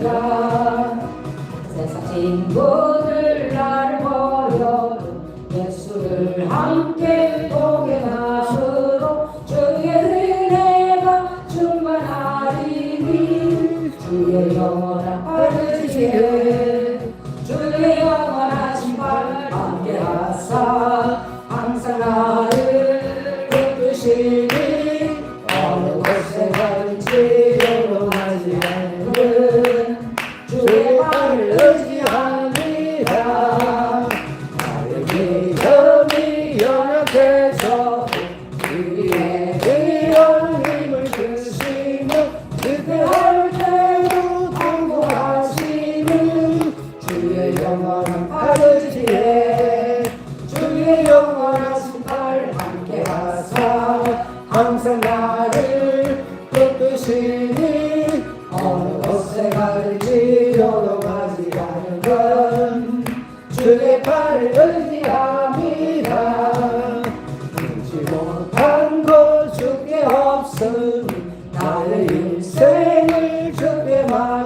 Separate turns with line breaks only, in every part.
내가 세상 친구들 나를 버려 예수를 함께 도 Bye.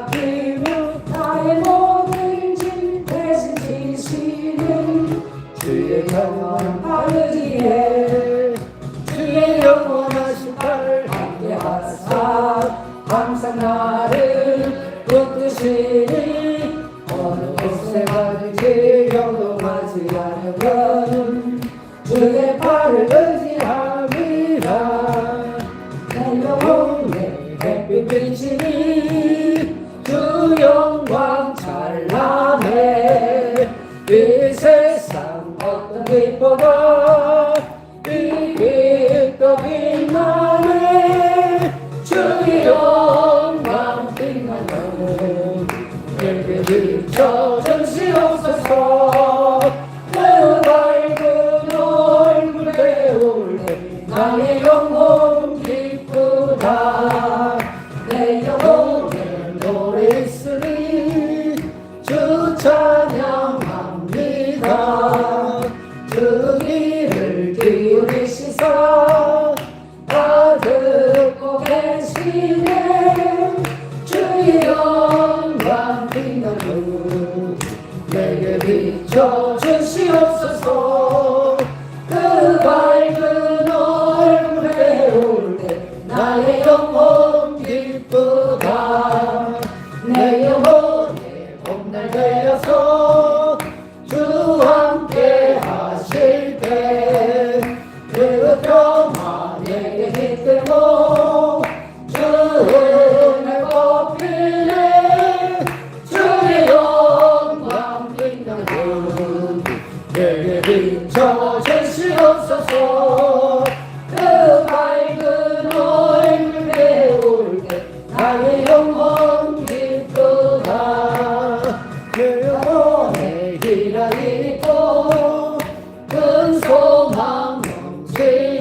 여전시오. 손에 기라 있고 큰 소망 넘치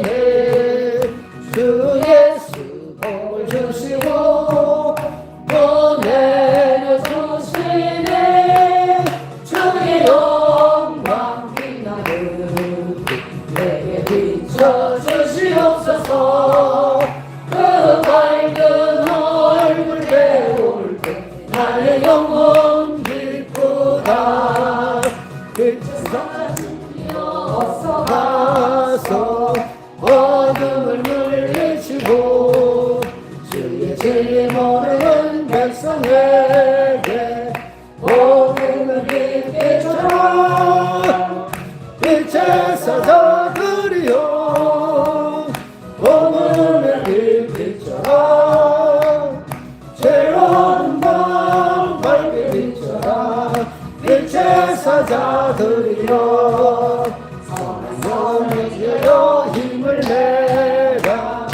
드리여 성령을 지어 힘을 내라.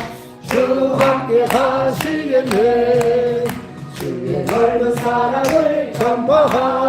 주 함께 사시겠네. 주의 넓은 사랑을 전파하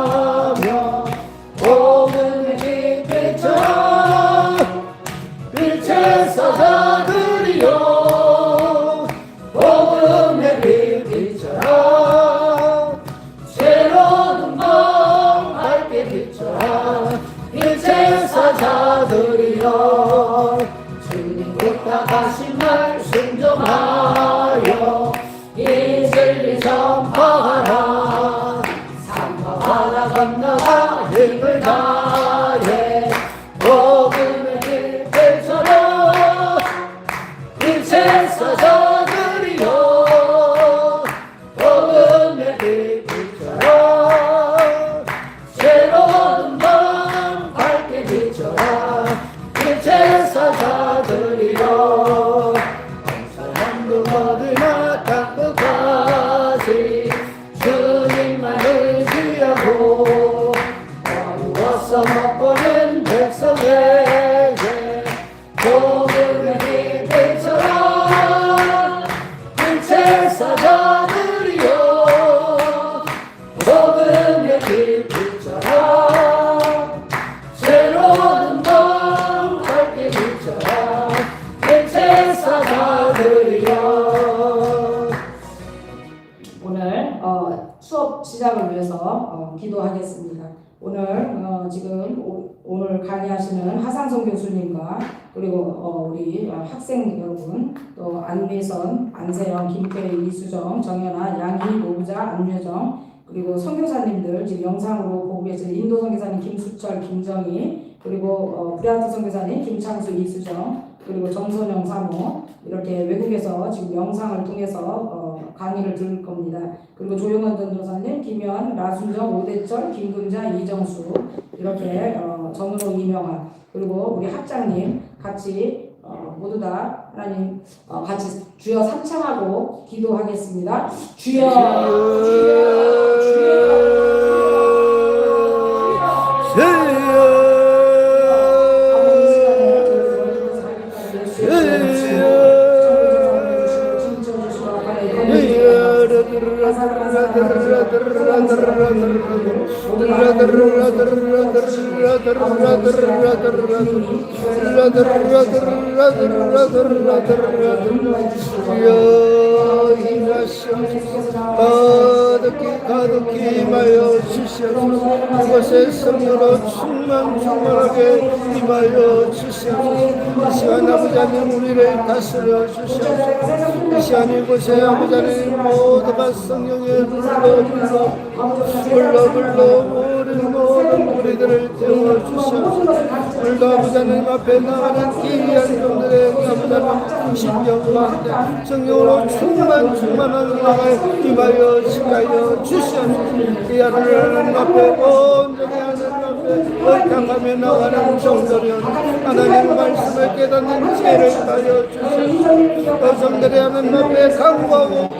학생 여러분 또 안미선, 안세영, 김태희, 이수정, 정연아, 양희, 노부자, 안유정 그리고 선교사님들 지금 영상으로 보고 계신 인도 선교사님 김수철, 김정희 그리고 어, 브리아트 선교사님 김창수, 이수정 그리고 정선영 사모 이렇게 외국에서 지금 영상을 통해서 어, 강의를 들을 겁니다. 그리고 조용원 전도사님, 김현, 라순정, 오대철, 김금자, 이정수 이렇게 어, 정은호, 이명아 그리고 우리 학장님 같이 어, 모두 다 하나님 어, 같이 주여 삼창하고 기도하겠습니다. 주여
이 시간 아버지 하나님 우리를 다스려 주시옵소서. 이 시간 이곳에 아버지 하나님 모두가 성령의 불러 불러 불러 우리 모든 우리들을 태워 오늘도 아버지 하나님 앞에 나가는 기이한 종들의 심령 가운데 성령으로 충만 충만한 나라에 임하여 지하여 주시옵소서. 이 하나님 앞에 온전히 앞에 얼강하며 나가는 종들이 하나님 말씀을 깨닫는 지혜를 하여 주시옵소서. 여성들이 하나님 앞에 강구하고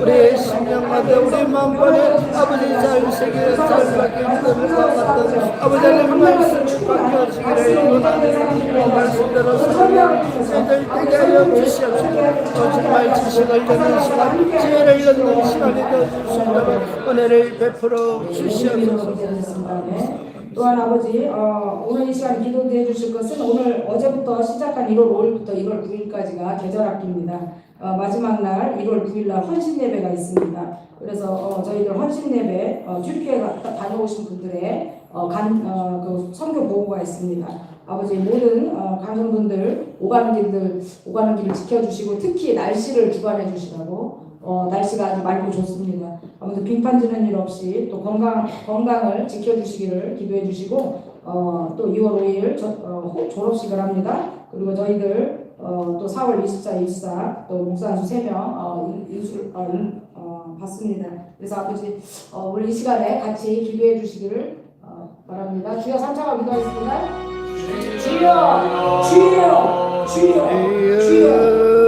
우리의 심령마다 우리 마음번에 아버지 잘 새겨 살밖에 없는 것 같은 아버지 하나님 말씀을 바뀌어지기를 원하는 말씀대로 살들 되게 하여 주시옵소서 정말 지식을 얻는 시간 지혜를 얻는 시간이 있도록 은혜를 베풀어 주시옵소서.
또한 아버지 어, 오늘 이 시간 기도해 주실 것은 오늘 어제부터 시작한 1월 5일부터 1월 9일까지가 계절 학기입니다. 어, 마지막 날 1월 9일 날 헌신 예배가 있습니다. 그래서 어, 저희들 헌신 예배 어, 가- 다녀오신 분들의 어, 간, 어, 그 선교 보고가 있습니다. 아버지 모든 어, 강성분들 오가는 길들 오가는 길을 지켜주시고 특히 날씨를 주관해 주시라고 어, 날씨가 아주 맑고 좋습니다. 아무튼 빙판 지는 일 없이 또 건강 건강을 지켜주시기를 기도해 주시고 어, 또 2월 5일 저, 어, 호- 졸업식을 합니다. 그리고 저희들 어, 또 4월 24, 24, 또 목사수 3명 어, 인- 인술 어, 인- 어, 받습니다. 그래서 아버지 어, 오늘 이 시간에 같이 기도해 주시기를 어, 바랍니다. 주여 삼창하고 기도하겠습니다. 주여, 주여, 주여, 주여.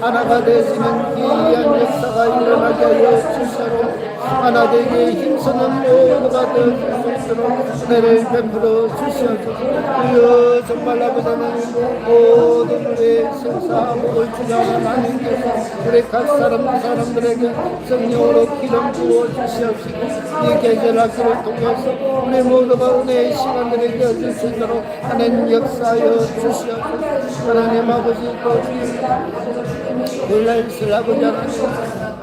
하나가 되시는 귀한 역사가 일어나게 하여 주시옵소서 하나 되게 힘쓰는 모두가 되어 은혜를 베풀어 주시옵소서 정말 아버지 하나님 모든 우리의 생사복을 주장하는 하나님께서 우리 각 사람 사람들에게 성령으로 기름 부어 주시옵시고 이 계절 학기를 통해서 우리 모두가 은혜의 시간들이 되어줄 수 있도록 하나님 역사하여 주시옵소서. 하나님 아버지 또 아버지 하나님 모든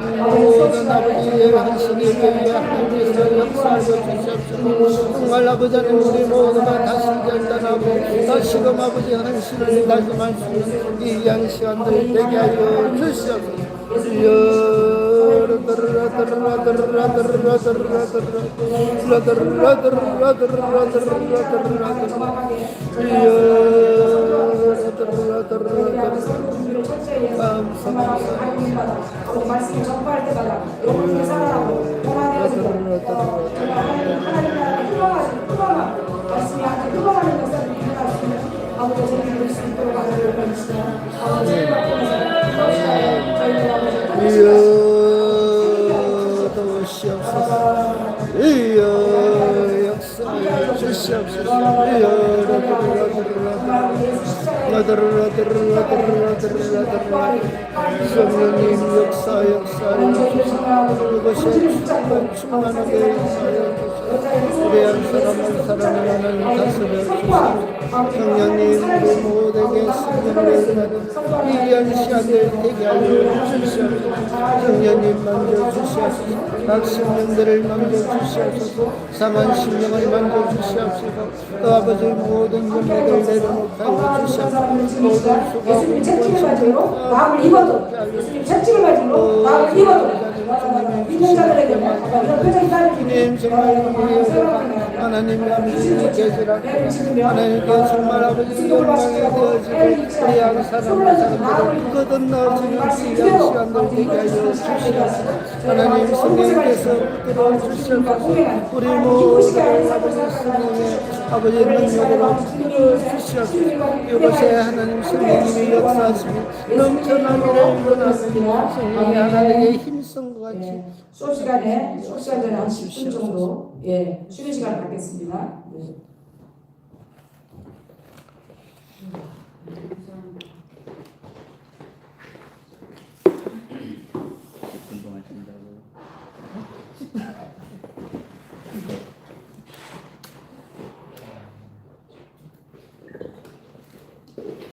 주시옵소서 정말 아버지 하나님 우리 모두가 다시 결단하고 다시금 아버지 헌신을 다짐할 수 있는 이 귀한 시간들 되게 하여 주시옵소서
말씀을 전파할 때마다 영혼이 살아나고 변화되어지고 하나님의 흘러가지 흘러가 말씀이 아까 흘러가는 것을 우리가 아버지 저희를 볼수 있도록 하나님을 주시고 아버지 통해서 저희를 아버지
이여 도시옵소서. 이여 역사에 주시옵소서 이 우리 한 사람 한 사람을 하나님 다스려 주시옵소서 성령님 그 모두에게 승리를 위기한 시간을 되게 하여 주시옵소서. 성령님 만져주시옵소서. 각 생명들을 만져주시옵소서. 상한 심령을 만져주시옵소서. 또 아버지 모든 영역을 내려놓게 주시옵소서. 모든 수고
예수님 채찍을 맞으로 마음을 입어도 예수님 채찍을 맞으로 마음을 입어도 믿는 자들에게 이런 표정이
하나님 아버지 계시라 하나님께 정말 아버지 영광이 되어지고 우리 한 사람 한 사람들을 거듭나오시는 귀한 시간을 되게 하여 주시옵소서 하나님 성령께서 끌어 주시옵소서 우리 모든 아버지 아버지 능력으로 주시옵소서 이곳에 하나님 성령님이 역사하시며 넘쳐나기를 원하습니다 성령이 하나님의 힘쓴 것 같이
예, 수업 시간에 수업 시간 전에 한 10분 정도 예, 쉬는 시간 갖겠습니다. 예.